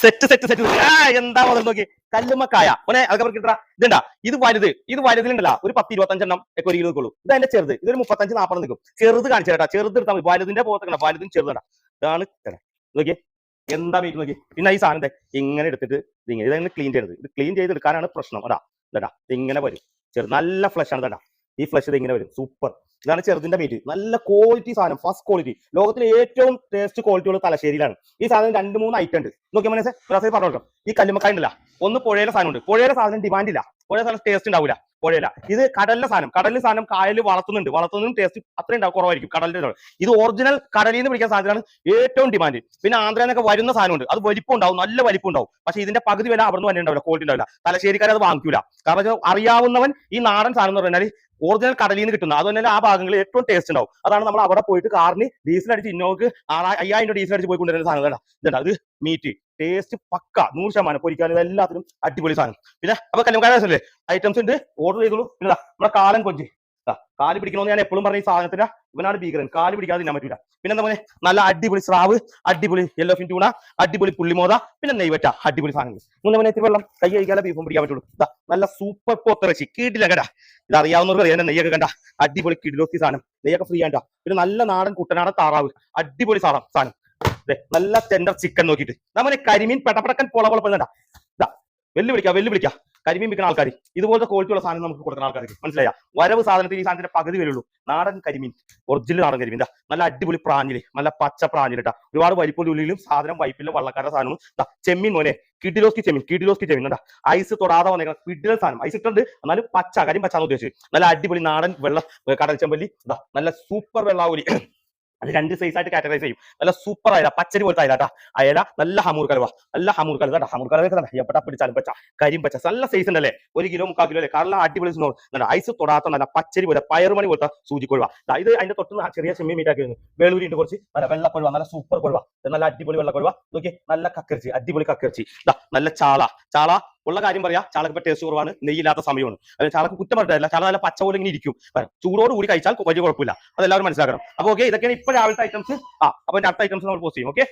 Set set set എന്താ മുതൽ നോക്കി? കല്ലുമ്മക്കായ. ഒനെ അതൊക്കെ കിട്ടാ ഇതുണ്ടാ ഇത് വലുത്. ഇത് വലുതിലുണ്ടല്ല. ഒരു പത്ത് ഇരുപത്തഞ്ചെണ്ണം ഒക്കെ ഒരു കിലോ നിൽക്കുള്ളൂ ഇത് അതിന്റെ ചെറുത്. ഇതൊരു മുപ്പത്തഞ്ച് നാൽപ്പത് നിൽക്കും. ചെറുത് കാണിച്ചു കേട്ടാ ചെറുത് എടുത്താൽ മതി. വലുതിന്റെ പോകത്തണ്ട വലുതും ചെറുതണ്ട ഇതാണ് നോക്കി എന്താ മീറ്റ് നോക്കി പിന്നെ ഈ സാധനത്തെ ഇങ്ങനെ എടുത്തിട്ട് ഇങ്ങനെ. ഇതങ്ങനെ ക്ലീൻ ചെയ്യരുത്. ഇത് ക്ലീൻ ചെയ്തെടുക്കാനാണ് പ്രശ്നം. അതാ. ഇതാ ഇങ്ങനെ വരും. ചെറു നല്ല ഫ്ലഷ് ആണ്. ഇതാ ഈ ഫ്ലഷ് ഇത് ഇങ്ങനെ വരും. സൂപ്പർ ഇതാണ് ചെറുതിന്റെ മീറ്റ് നല്ല ക്വാളിറ്റി സാധനം ഫസ്റ്റ് ക്വാളിറ്റി ലോകത്തിലെ ഏറ്റവും ടേസ്റ്റ് ക്വാളിറ്റി ഉള്ള തലശ്ശേരിയിലാണ്. ഈ സാധനം രണ്ട് മൂന്ന് ഐറ്റം ഉണ്ട്. നോക്കിയാൽ മനസ്സേ പറഞ്ഞോളാം ഈ കല്ലുമക്കായ ഉണ്ടല്ല. ഒന്ന് പുഴയിലെ സാധനം ഉണ്ട് പുഴയിലെ സാധനം ഡിമാൻഡ് ഇല്ല. പുഴയിലെ സാധനം ടേസ്റ്റ് ഉണ്ടാവില്ല പുഴയില. ഇത് കടലിലെ സാധനം. കടലിലെ സാധനം കായലിൽ വളർത്തുന്നുണ്ട്. വളർത്തുന്നതും ടേസ്റ്റ് അത്രയും കുറവായിരിക്കും കടലിന്റെ. ഇത് ഒറിജിനൽ കടലിൽ നിന്ന് പിടിക്കാൻ സാധനമാണ് ഏറ്റവും ഡിമാൻഡ് പിന്നെ ആന്ധ്രയിൽ വരുന്ന സാധനമുണ്ട്. അത് വലിപ്പം ഉണ്ടാവും നല്ല വലിപ്പം ഉണ്ടാവും. പക്ഷേ ഇതിന്റെ പകുതി വില അവിടെ നിന്ന് തന്നെ ഉണ്ടാവില്ല. ക്വാളിറ്റി ഉണ്ടാവില്ല അത് വാങ്ങിക്കൂല. കാരണം വെച്ചാൽ അറിയാവുന്നവൻ ഈ നാടൻ സാധനം എന്ന് പറഞ്ഞാൽ ഒറിജിനൽ കടലിൽ നിന്ന് കിട്ടുന്ന അതുപോലെ ആ ഭാഗങ്ങളിൽ ഏറ്റവും ടേസ്റ്റ് ഉണ്ടാവും. അതാണ് നമ്മൾ അവിടെ പോയിട്ട് കാറിന് ഡീസൽ അടിച്ച് ഇന്നോക്ക് അയ്യായിരം ഡീസൽ അടിച്ച് പോയി കൊണ്ടുവരുന്ന സാധനം ഇതാ. ഇതുണ്ട് അത് മീറ്റ് ടേസ്റ്റ് പക്ക. നൂറ് ശതമാനം. പൊരിക്കാനും എല്ലാത്തിനും അടിപൊളി സാധനം. പിന്നെ അപ്പൊ കല്ലുകാരല്ലേ ഐറ്റംസ് ഉണ്ട്. ഓർഡർ ചെയ്തോളൂ. പിന്നെ നമ്മുടെ കാലൻ കൊഞ്ച്. കാൽ പിടിക്കണമെന്ന് ഞാൻ എപ്പോഴും പറഞ്ഞ ഈ സാധനത്തിന്. ഇവനാണ് ഭീകരൻ. കാൽ പിടിക്കാതെ തിന്നാൻ പറ്റില്ല പിന്നെ എന്താ പറയുക നല്ല അടിപൊളി സ്രാവ് അടിപൊളി യെല്ലോ ഫിൻ ടൂണ അടിപൊളി പുള്ളിമോത പിന്നെ നെയ്വറ്റ അടിപൊളി സാധനങ്ങൾ. മൂന്ന് മണിയത്തിൽ വെള്ളം. കൈ കഴിക്കാതെ ബീഫും പിടിക്കാൻ പറ്റുള്ളൂ. നല്ല സൂപ്പർ പോത്തിറച്ചി കീട്ടില്ല കേടാ. ഇത് അറിയാവുന്നവർക്ക് അറിയാൻ നെയ്യൊക്കെ കണ്ട. അടിപൊളി കിടിലോത്തി സാധനം. നെയ്യൊക്കെ ഫ്രീ ആണ്ടാ. പിന്നെ നല്ല നാടൻ കുട്ടനാടൻ താറാവ്. അടിപൊളി സാധനം സാധനം. നല്ല ടെൻഡർ ചിക്കൻ നോക്കിയിട്ട്. നമ്മളെ കരിമീൻ പെട്ടപ്പടക്കൻ പൊള പൊളപ്പുന്നുണ്ടാ വെല്ലുവിളിക്കാം വെല്ലുവിളിക്കാം. വെല്ലു വിളിക്കാം കരിമീൻ വിൽക്കുന്ന ആൾക്കാർ ഇതുപോലത്തെ ക്വാളിറ്റി ഉള്ള സാധനം നമുക്ക് കൊടുക്കുന്ന ആൾക്കാർക്ക് മനസ്സിലായ? വരവ് സാധനത്തിന് ഈ സാധനത്തിന്റെ പകുതി വരുള്ളൂ. നാടൻ കരിമീൻ ഒറിജിനൽ നാടൻ കരിമീൻ. നല്ല അടിപൊളി പ്രാഞ്ഞിൽ നല്ല പച്ച പ്രാഞ്ഞിലിട്ടാ ഒരുപാട് വലിപ്പുള്ള ഉള്ളിലും സാധനം വൈപ്പില്ല വള്ളക്കാരുടെ സാധനവും ചെമ്മീൻ മോനെ കിഡിലോസ്കി ചെമ്മീൻ കിഡിലോസ്കി ചെമ്മീൻ കേട്ടാ ഐസ് തൊടാതെ വന്നേക്കുന്ന കിഡിലെ സാധനം. ഐസ് ഇട്ടുണ്ട് എന്നാലും പച്ച കരിയും പച്ചാന്ന് ഉദ്ദേശിച്ചത് നല്ല അടിപൊളി നാടൻ വെള്ള കടൽ ചെമ്പല്ലി നല്ല സൂപ്പർ വെള്ളാവൂലി അത് രണ്ട് സൈസ് ആയിട്ട് കാറ്റഗറൈസ് ചെയ്യും. നല്ല സൂപ്പർ അയല പച്ചരി പോലത്തെ അയല അയല നല്ല ഹമൂർ കലവ. നല്ല ഹമൂർ കലവ കേട്ടോ ഹമൂർ കലവ എപ്പട്ടാ പിടിച്ചാലും പച്ച. കരിയും പച്ച. നല്ല സൈസ് ഉണ്ടല്ലേ? ഒരു കിലോ മുക്കാൽ കിലോ അല്ലേ? കാരണം അടിപൊളി നല്ല ഐസ് തൊടാത്ത നല്ല പച്ചരി പോലെ പയറുമണി പോലത്തെ സൂചിക്കൊഴുവ. ഇത് അതിന്റെ തൊട്ട് ചെറിയ ചെമ്മീൻ മീറ്റാക്കി വരുന്നു. വേളൂരി ഉണ്ട് കുറച്ച് നല്ല വെള്ളക്കൊഴുവ നല്ല സൂപ്പർ കൊഴുവ. നല്ല അടിപൊളി വെള്ളക്കൊഴുവ. നോക്കി നല്ല കക്കിറച്ചി അടിപൊളി കക്കിറച്ചി. നല്ല ചാള. ചാള ഉള്ള കാര്യം പറയാ ചാളക്ക് ടേസ്റ്റ് കുറവാണ് നെയ്യില്ലാത്ത സമയമാണ്. അതായത് ചാളക്ക് കുറ്റം പറഞ്ഞില്ല ചാള നല്ല പച്ച പോലെ ഇങ്ങനെ ഇരിക്കും. ചൂടോട് കൂടി കഴിച്ചാൽ വലിയ കുഴപ്പമില്ല. അതെല്ലാവരും മനസ്സിലാക്കണം. അപ്പൊ ഓക്കെ ഇതൊക്കെയാണ് ഇപ്പൊ രാവിലത്തെ ഐറ്റംസ് ആ അപ്പൊ അടുത്ത ഐറ്റംസ് നമ്മൾ പോസ്റ്റ് ചെയ്യും ഓക്കെ